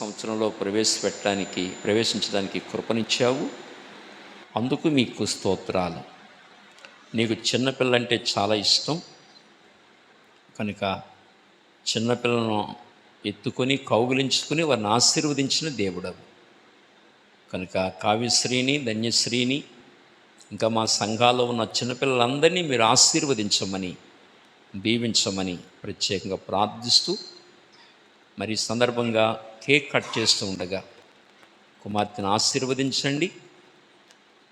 సంవత్సరంలో ప్రవేశపెట్టడానికి ప్రవేశించడానికి కృపనిచ్చావు. అందుకు మీకు స్తోత్రాలు. నీకు చిన్నపిల్లంటే చాలా ఇష్టం. కనుక చిన్నపిల్లను ఎత్తుకొని కౌగులించుకుని వారిని ఆశీర్వదించిన దేవుడవు. కనుక కావ్యశ్రీని ధన్యశ్రీని ఇంకా మా సంఘాల్లో ఉన్న చిన్నపిల్లలందరినీ మీరు ఆశీర్వదించమని దీవించమని ప్రత్యేకంగా ప్రార్థిస్తూ మరి సందర్భంగా కేక్ కట్ చేస్తూ ఉండగా కుమార్తెను ఆశీర్వదించండి.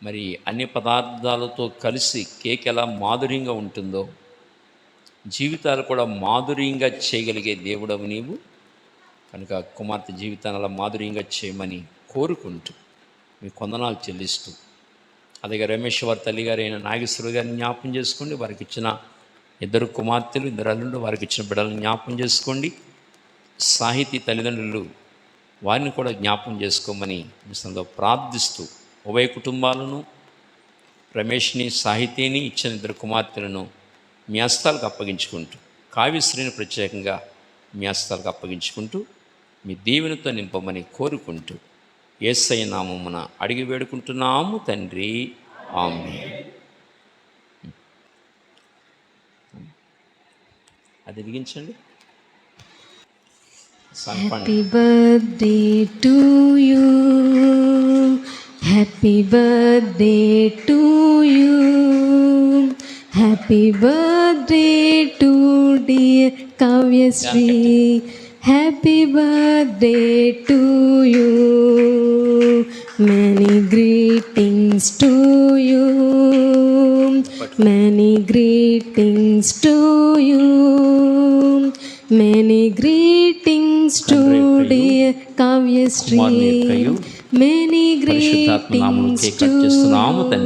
మరి అన్ని పదార్థాలతో కలిసి కేక్ ఎలా మాధుర్యంగా ఉంటుందో జీవితాలు కూడా మాధుర్యంగా చేయగలిగే దేవుడవు నీవు. కనుక కుమార్తె జీవితాన్ని అలా మాధుర్యంగా చేయమని కోరుకుంటూ మీ కొందనాలు చెల్లిస్తూ అలాగే రమేష్ వారి తల్లి గారైన నాగేశ్వర గారిని జ్ఞాపం చేసుకోండి. వారికి ఇచ్చిన ఇద్దరు కుమార్తెలు ఇద్దరు అల్లుండు వారికి ఇచ్చిన బిడ్డలను జ్ఞాపం చేసుకోండి. సాహితీ తల్లిదండ్రులు వారిని కూడా జ్ఞాపం చేసుకోమని సందో ప్రార్థిస్తూ ఉభయ కుటుంబాలను రమేష్ని సాహితీని ఇచ్చిన ఇద్దరు కుమార్తెలను మీ హస్తాలకు అప్పగించుకుంటూ కావ్యశ్రీని ప్రత్యేకంగా మీ హస్తాలకు అప్పగించుకుంటూ మీ దీవెనతో నింపమని కోరుకుంటూ ఏసై నామమున అడిగి వేడుకుంటున్నాము తండ్రి. ఆమె అది వెలిగించండి Happy birthday to you. Happy birthday to you. Happy birthday to dear Kavyasri. Happy birthday to you. Many greetings to you. Many greetings to you. Many greetings to dear Kavyashree. Many greetings to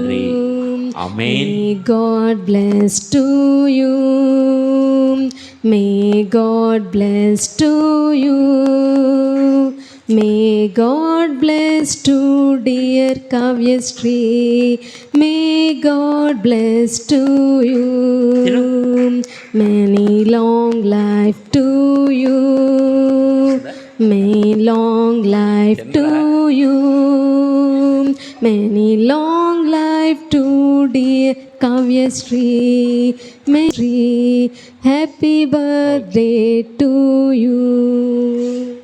you. May God bless to you. May God bless to you. May God bless to dear Kavyasri. May God bless to you. Many long life to you. May long life to you. Many long life to dear Kavya Sri. Mary, happy birthday to you.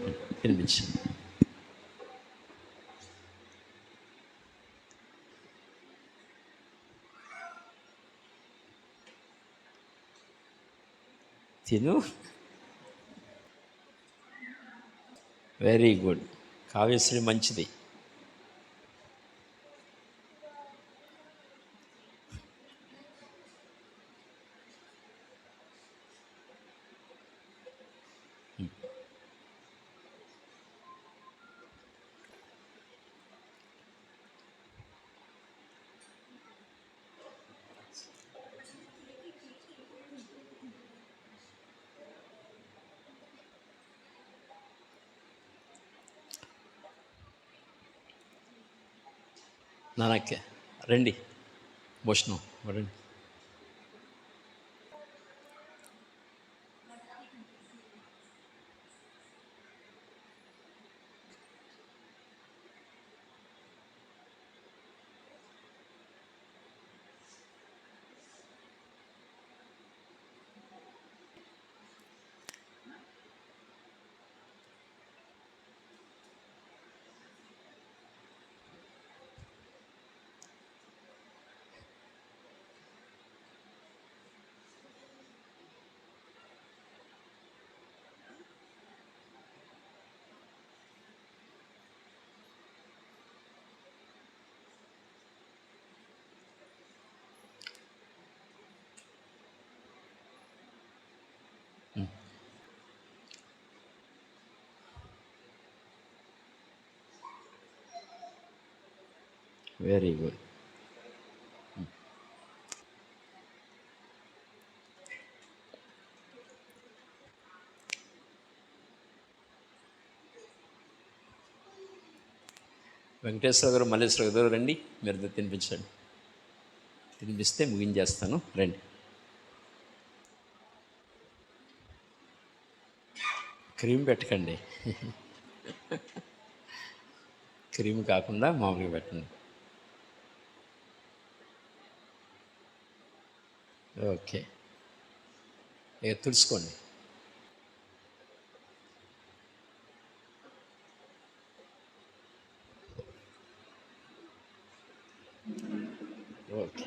తిను. Very good Kavyasri మంచిది. నానక్కే రండి భూషణం రండి very good. Venkateswara గారు మల్లేశ్వర గారు రండి మీరు తినిపించండి. తినిపిస్తే ముగించేస్తాను రండి. క్రీమ్ పెట్టకండి. క్రీమ్ కాకుండా మామూలుగా పెట్టండి. ఓకే. ఇక తుడుచుకోండి. ఓకే.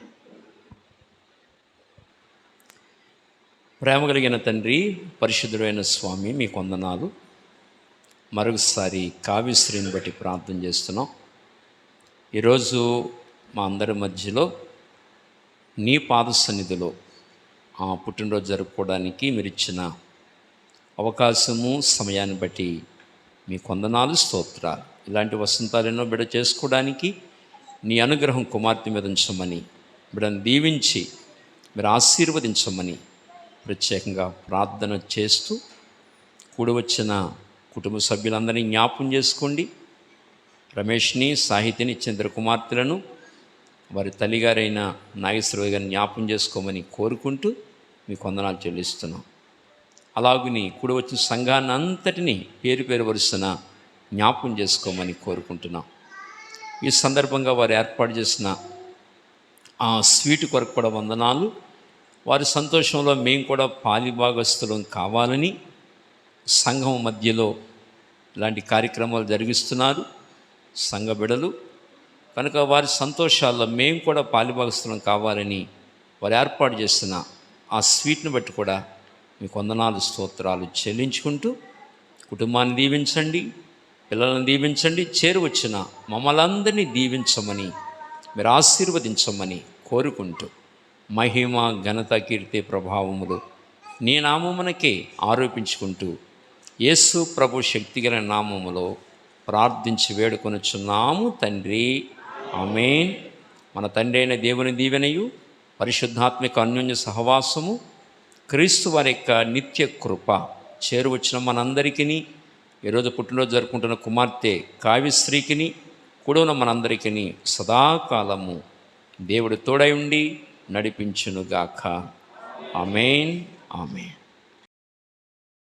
ప్రేమ కలిగిన తండ్రి పరిశుద్ధుడైన స్వామి మీ కొందనాలు మరొకసారి కావ్యశ్రీని బట్టి ప్రార్థన చేస్తున్నాం. ఈరోజు మా అందరి మధ్యలో నీ పాద సన్నిధిలో ఆ పుట్టినరోజు జరుపుకోవడానికి మీరు ఇచ్చిన అవకాశము సమయాన్ని బట్టి మీ కొందనాలు స్తోత్రాలు. ఇలాంటి వసంతాలెన్నో బిడ చేసుకోవడానికి నీ అనుగ్రహం కుమార్తె మీద ఉంచమని బిడను దీవించి మీరు ఆశీర్వదించమని ప్రత్యేకంగా ప్రార్థన చేస్తూ కూడి వచ్చిన కుటుంబ సభ్యులందరినీ జ్ఞాపం చేసుకోండి. రమేష్ని సాహితిని చంద్ర కుమార్తెలను వారి తల్లిగారైన నాగేశ్వరరావు గారిని జ్ఞాపం చేసుకోమని కోరుకుంటూ మీ కొందనాలు చెల్లిస్తున్నాం. అలాగుని కూడి వచ్చిన సంఘాన్ని అంతటినీ పేరు పేరు వరుసన జ్ఞాపం చేసుకోమని కోరుకుంటున్నాం. ఈ సందర్భంగా వారు ఏర్పాటు చేసిన ఆ స్వీట్ కొరకు కూడా వందనాలు. వారి సంతోషంలో మేము కూడా పాలిభాగస్తులం కావాలని సంఘం మధ్యలో ఇలాంటి కార్యక్రమాలు జరిగిస్తున్నారు. సంఘ బిడలు కనుక వారి సంతోషాల్లో మేము కూడా పాలిభాగస్తులం కావాలని వారు ఏర్పాటు చేసిన ఆ స్వీట్ని బట్టి కూడా మీకు వందనాలు స్తోత్రాలు చెల్లించుకుంటూ కుటుంబాన్ని దీవించండి పిల్లలను దీవించండి చేరువచ్చిన మమ్మలందరినీ దీవించమని మీరు ఆశీర్వదించమని కోరుకుంటూ మహిమ ఘనత కీర్తి ప్రభావములు నీ నామమునకే ఆరోపించుకుంటూ యేసు ప్రభు శక్తిగల నామములో ప్రార్థించి వేడుకొనుచున్నాము తండ్రి. ఆమె మన తండ్రి అయిన దేవుని దీవెనయు పరిశుద్ధాత్మిక అన్యోన్య సహవాసము క్రీస్తు వారి యొక్క నిత్య కృప చేరువచ్చిన మనందరికీ ఈరోజు పుట్టినరోజు జరుపుకుంటున్న కుమార్తె కావ్యశ్రీకిని కూడిన మనందరికీ సదాకాలము దేవుడు తోడై ఉండి నడిపించునుగాక. Amen amen.